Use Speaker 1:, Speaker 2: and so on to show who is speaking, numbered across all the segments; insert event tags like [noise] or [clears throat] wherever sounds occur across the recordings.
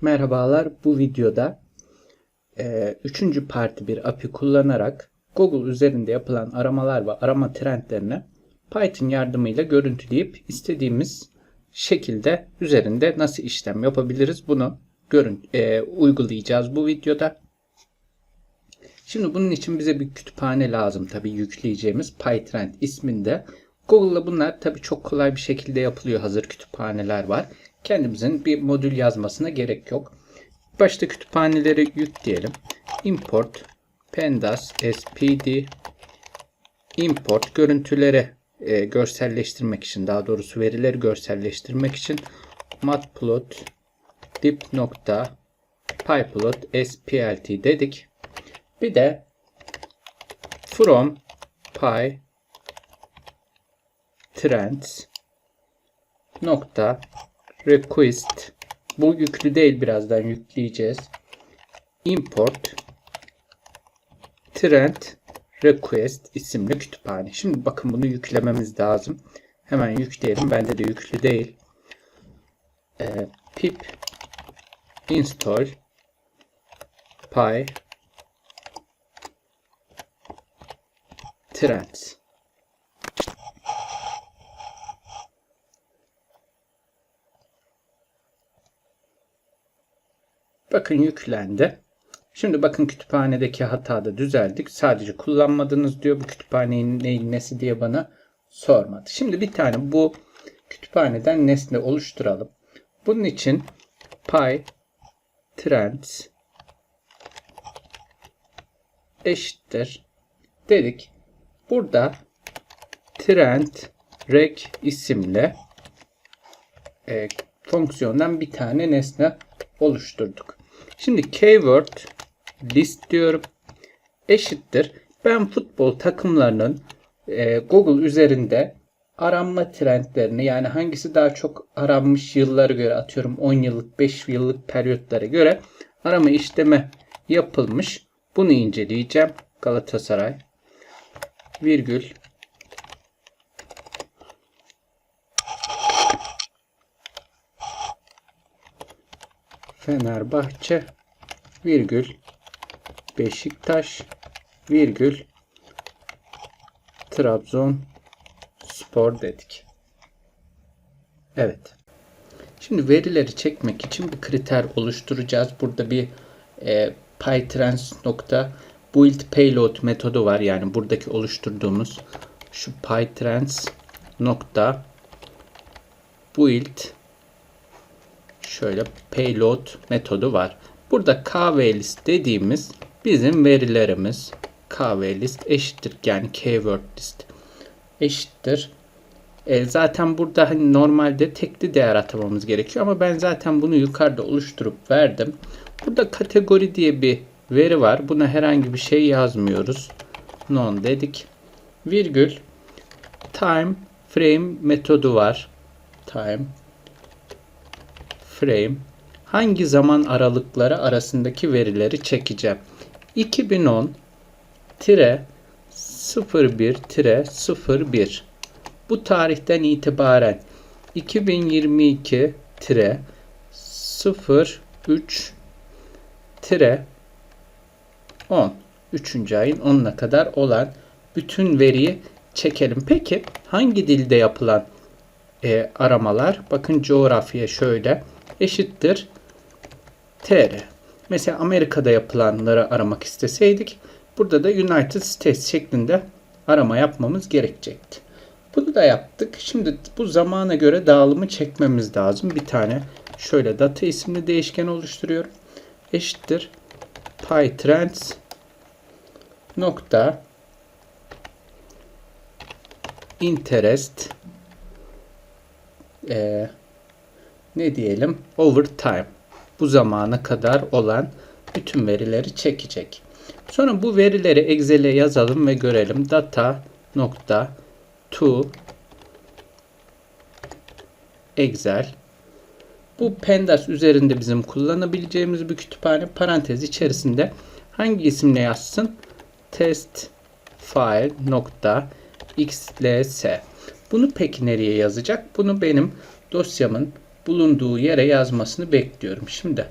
Speaker 1: Merhabalar. Bu videoda e, üçüncü parti bir API kullanarak Google üzerinde yapılan aramalar ve arama trendlerini Python yardımıyla görüntüleyip istediğimiz şekilde üzerinde nasıl işlem yapabiliriz bunu görün e, uygulayacağız bu videoda. Şimdi bunun için bize bir kütüphane lazım tabii yükleyeceğimiz PyTrend isminde. Google'da bunlar tabii çok kolay bir şekilde yapılıyor. Hazır kütüphaneler var. Kendimizin bir modül yazmasına gerek yok. Başta kütüphaneleri yükleyelim. Import pandas spd import görüntüleri e, görselleştirmek için daha doğrusu verileri görselleştirmek için matplot dip nokta pyplot splt dedik. Bir de from py trends nokta request bu yüklü değil birazdan yükleyeceğiz. Import trend request isimli kütüphane. Şimdi bakın bunu yüklememiz lazım. Hemen yükleyelim. Bende de yüklü değil. Ee, pip install py trends Bakın yüklendi. Şimdi bakın kütüphanedeki hatada düzeldik. Sadece kullanmadınız diyor. Bu kütüphanenin neyin nesi diye bana sormadı. Şimdi bir tane bu kütüphaneden nesne oluşturalım. Bunun için py trends eşittir dedik. Burada trend rec isimli e, fonksiyondan bir tane nesne oluşturduk. Şimdi keyword list diyorum. Eşittir. Ben futbol takımlarının e, Google üzerinde aranma trendlerini yani hangisi daha çok aranmış yılları göre atıyorum 10 yıllık 5 yıllık periyotlara göre arama işlemi yapılmış. Bunu inceleyeceğim. Galatasaray virgül Fenerbahçe virgül Beşiktaş virgül Trabzon Spor dedik. Evet. Şimdi verileri çekmek için bir kriter oluşturacağız. Burada bir e, pytrans nokta build payload metodu var. Yani buradaki oluşturduğumuz şu pytrans nokta build şöyle payload metodu var. Burada kvlist dediğimiz bizim verilerimiz kvlist eşittir yani keyword list eşittir. E, zaten burada hani normalde tekli değer atamamız gerekiyor ama ben zaten bunu yukarıda oluşturup verdim. Burada kategori diye bir veri var. Buna herhangi bir şey yazmıyoruz. Non dedik. Virgül time frame metodu var. Time frame hangi zaman aralıkları arasındaki verileri çekeceğim. 2010 01 01 bu tarihten itibaren 2022 03 10 3. ayın 10'una kadar olan bütün veriyi çekelim. Peki hangi dilde yapılan e, aramalar? Bakın coğrafya şöyle eşittir tr. Mesela Amerika'da yapılanları aramak isteseydik burada da United States şeklinde arama yapmamız gerekecekti. Bunu da yaptık. Şimdi bu zamana göre dağılımı çekmemiz lazım. Bir tane şöyle data isimli değişken oluşturuyorum. Eşittir pytrends nokta interest e, ne diyelim overtime bu zamana kadar olan bütün verileri çekecek. Sonra bu verileri Excel'e yazalım ve görelim. Data nokta to Excel bu pandas üzerinde bizim kullanabileceğimiz bir kütüphane parantez içerisinde hangi isimle yazsın? Test file nokta xls. Bunu peki nereye yazacak? Bunu benim dosyamın bulunduğu yere yazmasını bekliyorum. Şimdi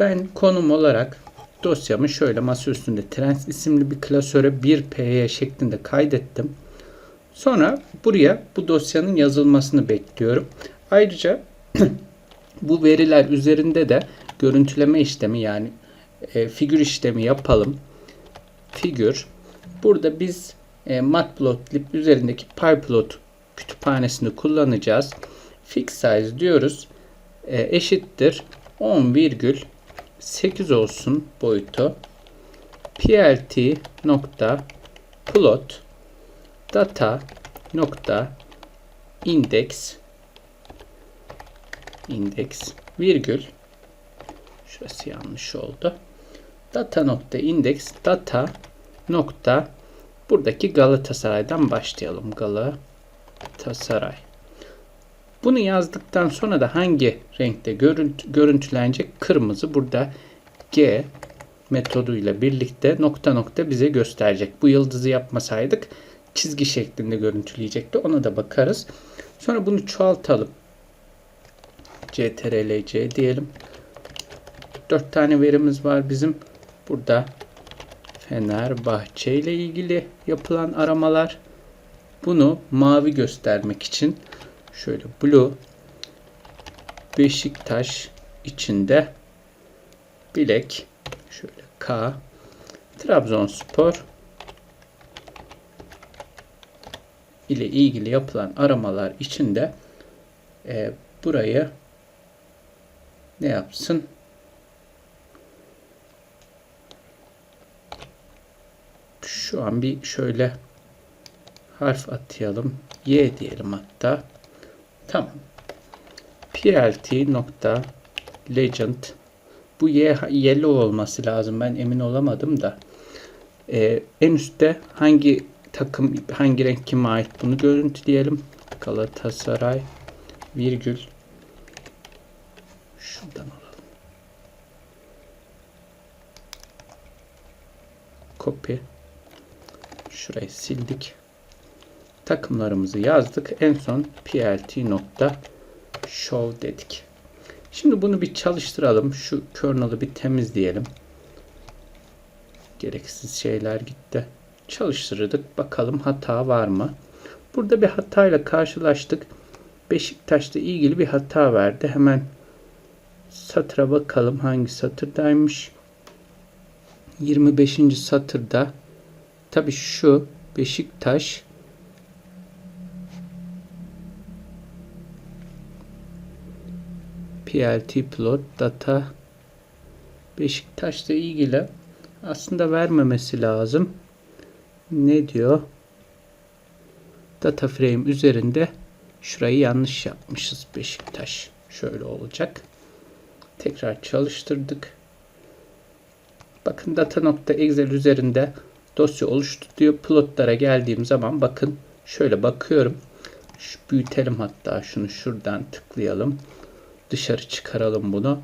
Speaker 1: Ben konum olarak dosyamı şöyle masa üstünde Trends isimli bir klasöre 1py şeklinde kaydettim. Sonra buraya bu dosyanın yazılmasını bekliyorum. Ayrıca [clears throat] bu veriler üzerinde de görüntüleme işlemi yani e, figür işlemi yapalım. Figür. Burada biz e, Matplotlib üzerindeki PyPlot kütüphanesini kullanacağız. Fix size diyoruz. E, eşittir 10,8 olsun boyutu. plt nokta plot data nokta index index virgül şurası yanlış oldu. Data nokta index data nokta buradaki Galatasaray'dan başlayalım. Galatasaray. Bunu yazdıktan sonra da hangi renkte görüntü, görüntülenecek? Kırmızı. Burada G metoduyla birlikte nokta nokta bize gösterecek. Bu yıldızı yapmasaydık çizgi şeklinde görüntüleyecekti. Ona da bakarız. Sonra bunu çoğaltalım. CTRL-C diyelim. 4 tane verimiz var bizim. Burada Fenerbahçe ile ilgili yapılan aramalar. Bunu mavi göstermek için şöyle blue Beşiktaş içinde bilek şöyle K Trabzonspor ile ilgili yapılan aramalar içinde e, burayı ne yapsın? Şu an bir şöyle harf atayalım. Y diyelim hatta. Tamam. plt nokta legend bu y yellow olması lazım. Ben emin olamadım da. Ee, en üstte hangi takım hangi renk kime ait bunu görüntüleyelim. Galatasaray virgül şuradan alalım. Copy. Şurayı sildik. Takımlarımızı yazdık. En son plt nokta show dedik. Şimdi bunu bir çalıştıralım. Şu kernel'ı bir temizleyelim. Gereksiz şeyler gitti. Çalıştırdık. Bakalım hata var mı? Burada bir hatayla karşılaştık. Beşiktaş'ta ilgili bir hata verdi. Hemen satıra bakalım hangi satırdaymış. 25. satırda tabi şu Beşiktaş PLT plot data Beşiktaş'la ilgili aslında vermemesi lazım. Ne diyor? Data frame üzerinde şurayı yanlış yapmışız Beşiktaş. Şöyle olacak. Tekrar çalıştırdık. Bakın data.excel üzerinde dosya oluştu diyor. Plotlara geldiğim zaman bakın şöyle bakıyorum. Şu büyütelim hatta şunu şuradan tıklayalım. Dışarı çıkaralım bunu.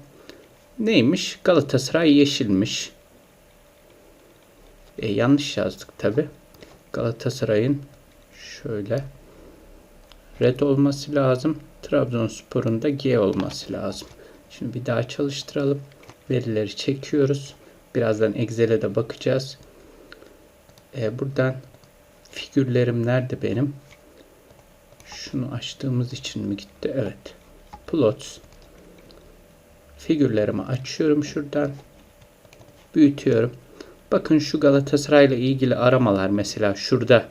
Speaker 1: Neymiş? Galatasaray yeşilmiş. E, yanlış yazdık tabi. Galatasaray'ın şöyle red olması lazım. Trabzonspor'un da G olması lazım. Şimdi bir daha çalıştıralım. Verileri çekiyoruz. Birazdan Excel'e de bakacağız. E, buradan figürlerim nerede benim? Şunu açtığımız için mi gitti? Evet. Plots. Figürlerimi açıyorum şuradan. Büyütüyorum. Bakın şu Galatasaray ile ilgili aramalar mesela şurada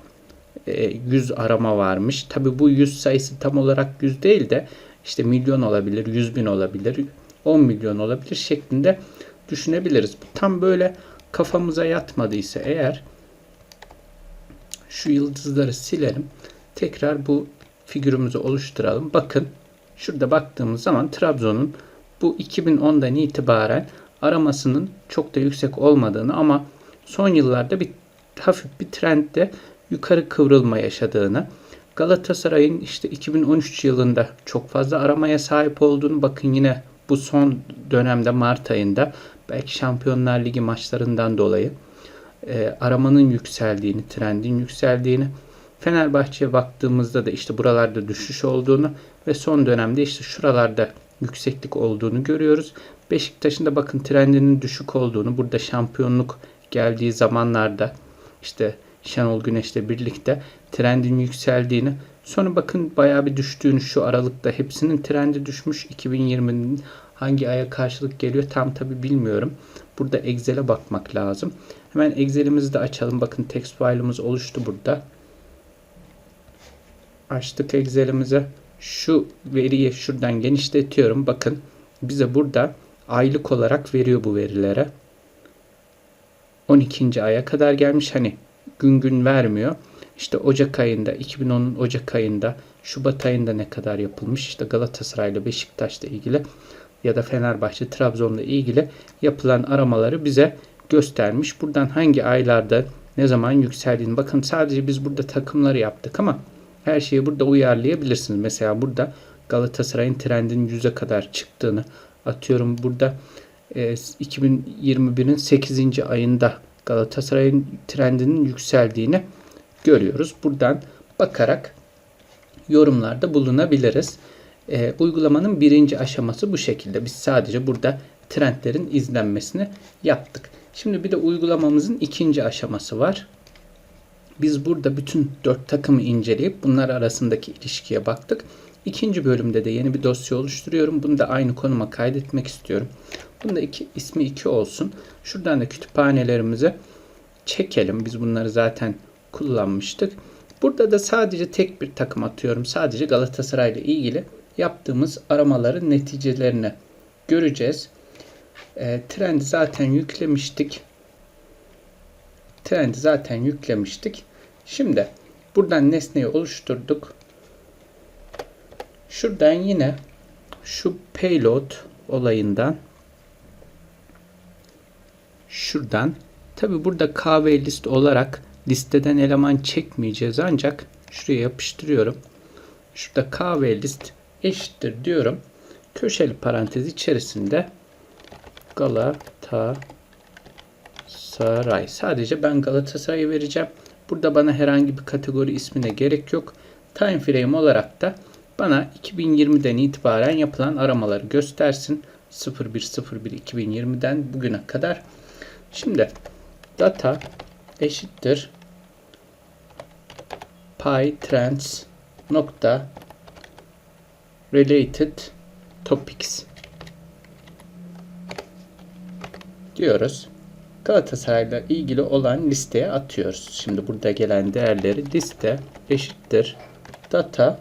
Speaker 1: 100 e, arama varmış. Tabi bu 100 sayısı tam olarak 100 değil de işte milyon olabilir, 100 bin olabilir, 10 milyon olabilir şeklinde düşünebiliriz. Tam böyle kafamıza yatmadıysa eğer şu yıldızları silelim. Tekrar bu figürümüzü oluşturalım. Bakın şurada baktığımız zaman Trabzon'un bu 2010'dan itibaren aramasının çok da yüksek olmadığını ama son yıllarda bir hafif bir trendde yukarı kıvrılma yaşadığını, Galatasaray'ın işte 2013 yılında çok fazla aramaya sahip olduğunu bakın yine bu son dönemde Mart ayında belki Şampiyonlar Ligi maçlarından dolayı e, aramanın yükseldiğini, trendin yükseldiğini, Fenerbahçe'ye baktığımızda da işte buralarda düşüş olduğunu ve son dönemde işte şuralarda yükseklik olduğunu görüyoruz. Beşiktaş'ın da bakın trendinin düşük olduğunu, burada şampiyonluk geldiği zamanlarda işte Şenol Güneş'le birlikte trendin yükseldiğini, sonra bakın bayağı bir düştüğünü şu aralıkta hepsinin trendi düşmüş. 2020'nin hangi aya karşılık geliyor tam tabi bilmiyorum. Burada Excel'e bakmak lazım. Hemen Excel'imizi de açalım. Bakın text file'ımız oluştu burada. Açtık Excel'imizi. Şu veriyi şuradan genişletiyorum. Bakın bize burada aylık olarak veriyor bu verilere. 12. aya kadar gelmiş. Hani gün gün vermiyor. İşte Ocak ayında, 2010'un Ocak ayında, Şubat ayında ne kadar yapılmış? İşte Galatasaray'la Beşiktaş'la ilgili ya da Fenerbahçe, Trabzon'la ilgili yapılan aramaları bize göstermiş. Buradan hangi aylarda ne zaman yükseldiğini. Bakın sadece biz burada takımları yaptık ama her şeyi burada uyarlayabilirsiniz. Mesela burada Galatasaray'ın trendinin 100'e kadar çıktığını atıyorum burada e, 2021'in 8. ayında Galatasaray'ın trendinin yükseldiğini görüyoruz. Buradan bakarak yorumlarda bulunabiliriz. E, uygulamanın birinci aşaması bu şekilde. Biz sadece burada trendlerin izlenmesini yaptık. Şimdi bir de uygulamamızın ikinci aşaması var. Biz burada bütün dört takımı inceleyip bunlar arasındaki ilişkiye baktık. İkinci bölümde de yeni bir dosya oluşturuyorum. Bunu da aynı konuma kaydetmek istiyorum. Bunda iki, ismi 2 olsun. Şuradan da kütüphanelerimizi çekelim. Biz bunları zaten kullanmıştık. Burada da sadece tek bir takım atıyorum. Sadece Galatasaray ile ilgili yaptığımız aramaların neticelerini göreceğiz. E, trendi zaten yüklemiştik. Trendi zaten yüklemiştik. Şimdi buradan nesneyi oluşturduk. Şuradan yine şu payload olayından şuradan tabi burada kahve list olarak listeden eleman çekmeyeceğiz ancak şuraya yapıştırıyorum. Şurada kahve list eşittir diyorum. Köşeli parantez içerisinde Galatasaray. Sadece ben Galatasaray'ı vereceğim. Burada bana herhangi bir kategori ismine gerek yok. Time frame olarak da bana 2020'den itibaren yapılan aramaları göstersin. 01.01.2020'den bugüne kadar. Şimdi data eşittir pytrends nokta related topics diyoruz. Galatasaray'la ilgili olan listeye atıyoruz. Şimdi burada gelen değerleri liste eşittir data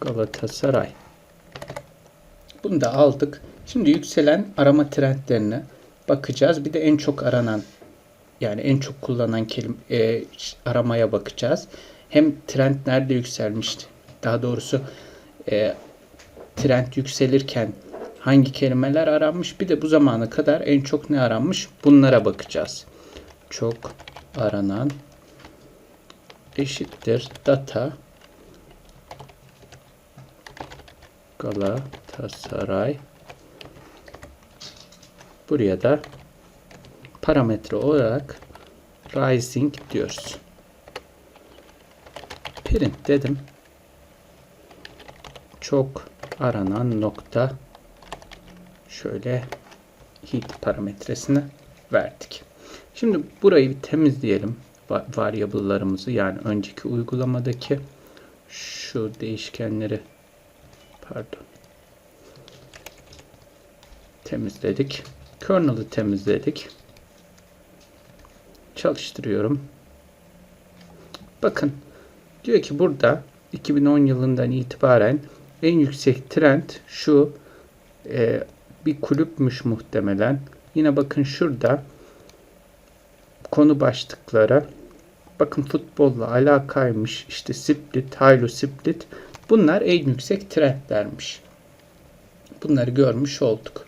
Speaker 1: Galatasaray. Bunu da aldık. Şimdi yükselen arama trendlerine bakacağız. Bir de en çok aranan yani en çok kullanılan kelime e, aramaya bakacağız. Hem trend nerede yükselmişti? Daha doğrusu e, trend yükselirken hangi kelimeler aranmış? Bir de bu zamana kadar en çok ne aranmış? Bunlara bakacağız. Çok aranan eşittir data Galatasaray buraya da parametre olarak rising diyoruz. Print dedim. Çok aranan nokta şöyle heat parametresini verdik. Şimdi burayı bir temizleyelim. Variable'larımızı yani önceki uygulamadaki şu değişkenleri pardon temizledik. Kernel'ı temizledik. Çalıştırıyorum. Bakın diyor ki burada 2010 yılından itibaren en yüksek trend şu e, bir kulüpmüş muhtemelen. Yine bakın şurada konu başlıklara bakın futbolla alakaymış işte split, haylo split bunlar en yüksek trendlermiş. Bunları görmüş olduk.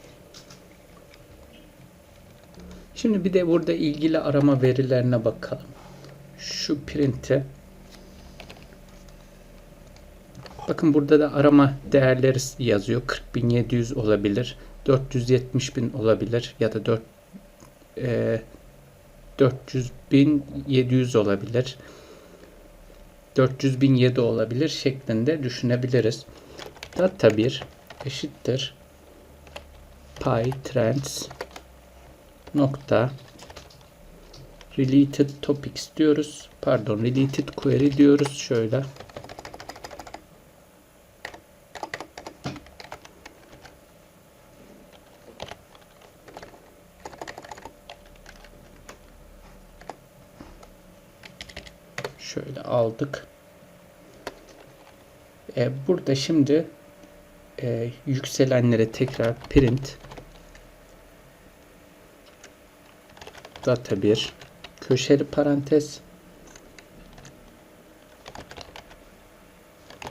Speaker 1: Şimdi bir de burada ilgili arama verilerine bakalım. Şu print'e Bakın burada da arama değerleri yazıyor. 40.700 olabilir. 470.000 olabilir. Ya da 4 e, 400.700 olabilir. 400 bin 7 olabilir şeklinde düşünebiliriz. Data 1 eşittir PyTrends nokta related topics diyoruz. Pardon related query diyoruz. Şöyle Şöyle aldık. E, burada şimdi e, yükselenlere tekrar print. Data 1 köşeli parantez.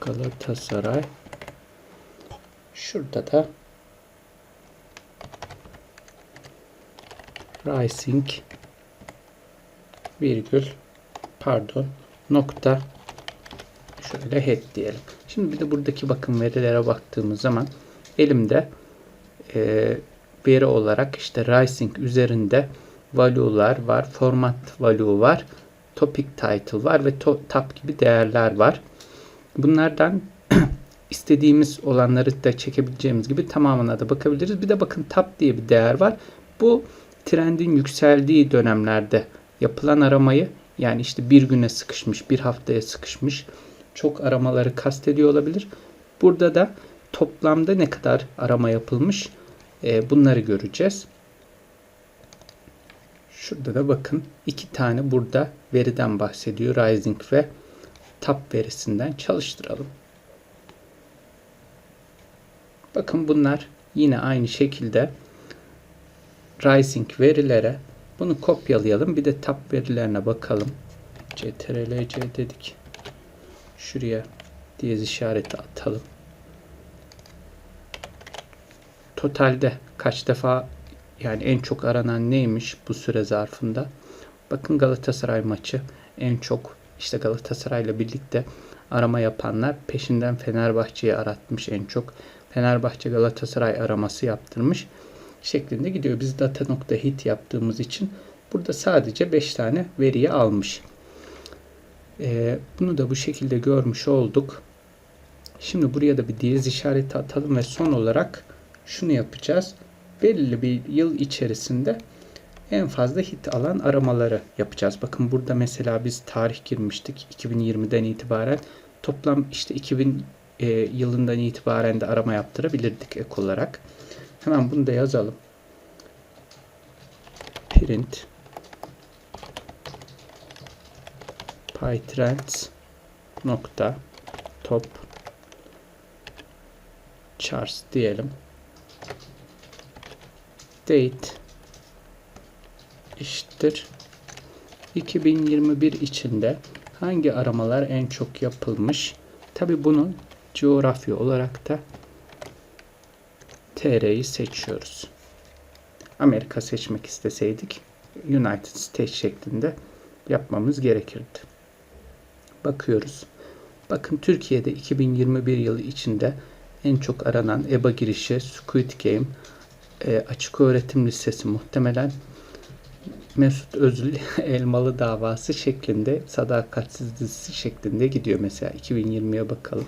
Speaker 1: Galatasaray. Şurada da Rising virgül pardon nokta şöyle head diyelim. Şimdi bir de buradaki bakım verilere baktığımız zaman elimde e, veri olarak işte Rising üzerinde value'lar var, format value var, topic title var ve to tab gibi değerler var. Bunlardan [clears throat] istediğimiz olanları da çekebileceğimiz gibi tamamına da bakabiliriz. Bir de bakın tab diye bir değer var. Bu trendin yükseldiği dönemlerde yapılan aramayı yani işte bir güne sıkışmış, bir haftaya sıkışmış çok aramaları kastediyor olabilir. Burada da toplamda ne kadar arama yapılmış e, bunları göreceğiz. Şurada da bakın iki tane burada veriden bahsediyor. Rising ve Tab verisinden çalıştıralım. Bakın bunlar yine aynı şekilde Rising verilere bunu kopyalayalım. Bir de tab verilerine bakalım. CTRL-C dedik. Şuraya diyez işareti atalım. Totalde kaç defa yani en çok aranan neymiş bu süre zarfında? Bakın Galatasaray maçı en çok işte Galatasaray ile birlikte arama yapanlar peşinden Fenerbahçe'yi aratmış en çok. Fenerbahçe Galatasaray araması yaptırmış şeklinde gidiyor. Biz data.hit yaptığımız için burada sadece 5 tane veriyi almış. Ee, bunu da bu şekilde görmüş olduk. Şimdi buraya da bir diyez işareti atalım ve son olarak şunu yapacağız. Belirli bir yıl içerisinde en fazla hit alan aramaları yapacağız. Bakın burada mesela biz tarih girmiştik 2020'den itibaren toplam işte 2000 e, yılından itibaren de arama yaptırabilirdik ek olarak. Hemen bunu da yazalım. Print pytrends nokta top charts diyelim. Date eşittir 2021 içinde hangi aramalar en çok yapılmış? Tabi bunun coğrafya olarak da TR'yi seçiyoruz. Amerika seçmek isteseydik United States şeklinde yapmamız gerekirdi. Bakıyoruz. Bakın Türkiye'de 2021 yılı içinde en çok aranan EBA girişi Squid Game e, açık öğretim lisesi muhtemelen Mesut Özil [laughs] Elmalı davası şeklinde sadakatsiz dizisi şeklinde gidiyor mesela 2020'ye bakalım.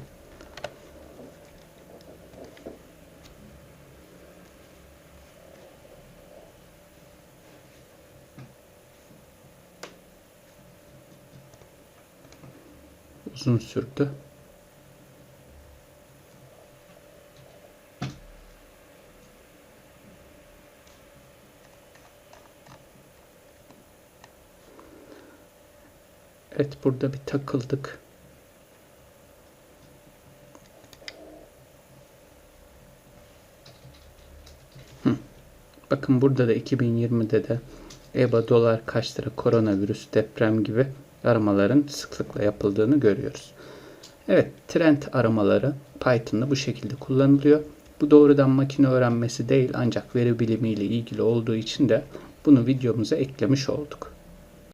Speaker 1: Uzun sürdü. Evet burada bir takıldık. Bakın burada da 2020'de de EBA dolar kaç lira koronavirüs deprem gibi aramaların sıklıkla yapıldığını görüyoruz. Evet, trend aramaları Python'da bu şekilde kullanılıyor. Bu doğrudan makine öğrenmesi değil ancak veri bilimi ile ilgili olduğu için de bunu videomuza eklemiş olduk.